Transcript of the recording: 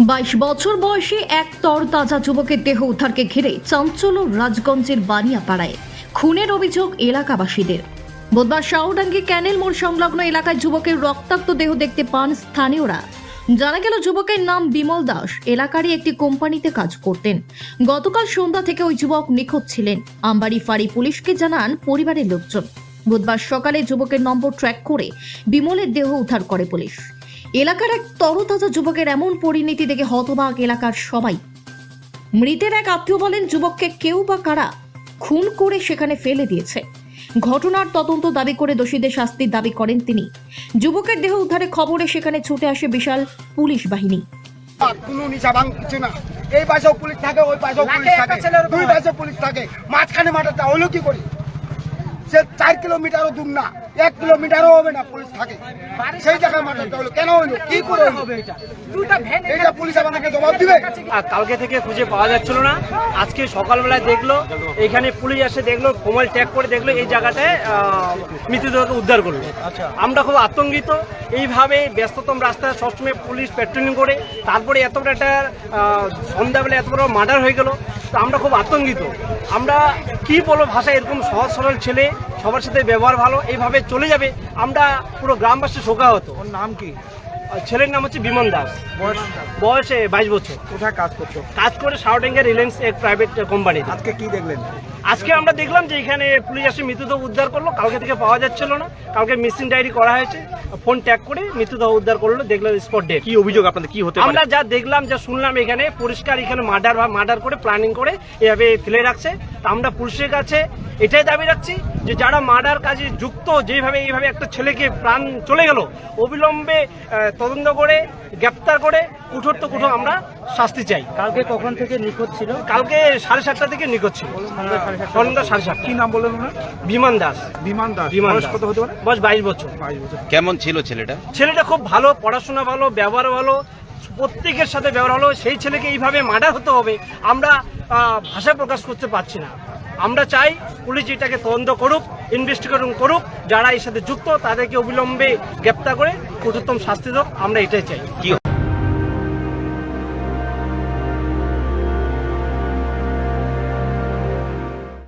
বাইশ বছর বয়সী এক তরতাজা যুবকের দেহ উদ্ধারকে ঘিরে চাঞ্চল্য রাজগঞ্জের বানিয়াপাড়ায় খুনের অভিযোগ এলাকাবাসীদের। বুধবার শাহডাঙ্গি ক্যানেল মোড় সংলগ্ন এলাকায় যুবকের রক্তাক্ত দেহ দেখতে পান স্থানীয়রা। জানা গেল যুবকের নাম বিমল দাস। এলাকারই একটি কোম্পানিতে কাজ করতেন। গতকাল সন্ধ্যা থেকে ওই যুবক নিখোঁজ ছিলেন। আমবাড়ি ফাঁড়ি পুলিশকে জানান পরিবারের লোকজন। বুধবার সকালে যুবকের নম্বর ট্র্যাক করে বিমলের দেহ উদ্ধার করে পুলিশ। এলাকার এক তরতাজা যুবকের এমন পরিণতি দেখে হতবাক এলাকার সবাই। মৃতের এক আত্মীয় বলেন যুবককে কেউ বা কারা খুন করে সেখানে ফেলে দিয়েছে। ঘটনার তদন্ত দাবি করে দোষীদের শাস্তির দাবি করেন তিনি। যুবকের দেহ উদ্ধারে খবরে সেখানে ছুটে আসে বিশাল পুলিশ বাহিনী। কোনো নিশা কিছু না। এই পাশেও পুলিশ থাকে ওই পাশেও পুলিশ থাকে। দুই পাশে পুলিশ থাকে। মাঝখানে মাঠাটা হলো কি করে? সে চার কিলোমিটারও দূর না এক কিলোমিটারও হবে না পুলিশ থাকে। সেই জায়গায় মাঠাটা হলো কেন হলো? কি করে হলো এইটা পুলিশ আমাদেরকে জবাব দিবে? আর কালকে থেকে খুঁজে পাওয়া যাচ্ছিল না। আজকে সকালবেলায় দেখল এখানে পুলিশ এসে দেখল মোবাইল ট্যাগ করে দেখল এই জায়গাটায় মৃতদেহকে উদ্ধার করল। আমরা খুব আতঙ্কিত। এইভাবে ব্যস্ততম রাস্তায় সবসময় পুলিশ পেট্রোলিং করে তারপরে এত বড় একটা সন্ধ্যাবেলা এত বড় মার্ডার হয়ে গেল। আমরা খুব আতঙ্কিত। আমরা কি বলো ভাষা এরকম সহজ সরল ছেলে সবার সাথে ব্যবহার ভালো এইভাবে চলে যাবে আমরা পুরো গ্রামবাসী শোকা হতো ওর নাম কি? ছেলের নাম হচ্ছে বিমন দাস। বয়স? বয়সে বাইশ বছর। কোথায় কাজ করছ? কাজ করে সাউডেঙ্গা রিলায়েন্স এক প্রাইভেট কোম্পানি আজকে কি দেখলেন? আজকে আমরা দেখলাম যে এখানে পুলিশ এসে মৃতদেহ উদ্ধার করল। কালকে থেকে পাওয়া যাচ্ছিল না। কালকে মিসিং ডায়েরি করা হয়েছে। ফোন ট্যাগ করে মৃতদেহ উদ্ধার করল দেখলাম স্পট ডেট কি অভিযোগ আপনাদের? কি হতে আমরা যা দেখলাম যা শুনলাম এখানে পরিষ্কার এখানে মার্ডার বা মার্ডার করে প্ল্যানিং করে এভাবে ফেলে রাখছে। তা আমরা পুলিশের কাছে এটাই দাবি রাখছি। যে যারা মার্ডার কাজে যুক্ত যেভাবে এইভাবে একটা ছেলেকে প্রাণ চলে গেল অবিলম্বে তদন্ত করে গ্রেপ্তার করে কুঠোর তো কুঠো আমরা শাস্তি চাই। কালকে কখন থেকে নিখোঁজ ছিল? কালকে সাড়ে সাতটা থেকে নিখোঁজ ছিল। সন্ধ্যা সাড়ে সাতটা। কি নাম বললেন বিমান দাস। বিমান দাস। বিমান বয়স দাস। কত হতে পারে? বয়স বাইশ বছর। বাইশ বছর। কেমন ছিল ছেলেটা? ছেলেটা খুব ভালো পড়াশোনা ভালো ব্যবহার ভালো প্রত্যেকের সাথে ব্যবহার ভালো। সেই ছেলেকে এইভাবে মার্ডার হতে হবে আমরা ভাষা প্রকাশ করতে পারছি না। আমরা চাই পুলিশ এটাকে তদন্ত করুক ইনভেস্টিগেশন করুক, যারা এর সাথে যুক্ত তাদেরকে অবিলম্বে গ্রেপ্তার করে কঠোরতম শাস্তি হোক আমরা এটাই চাই।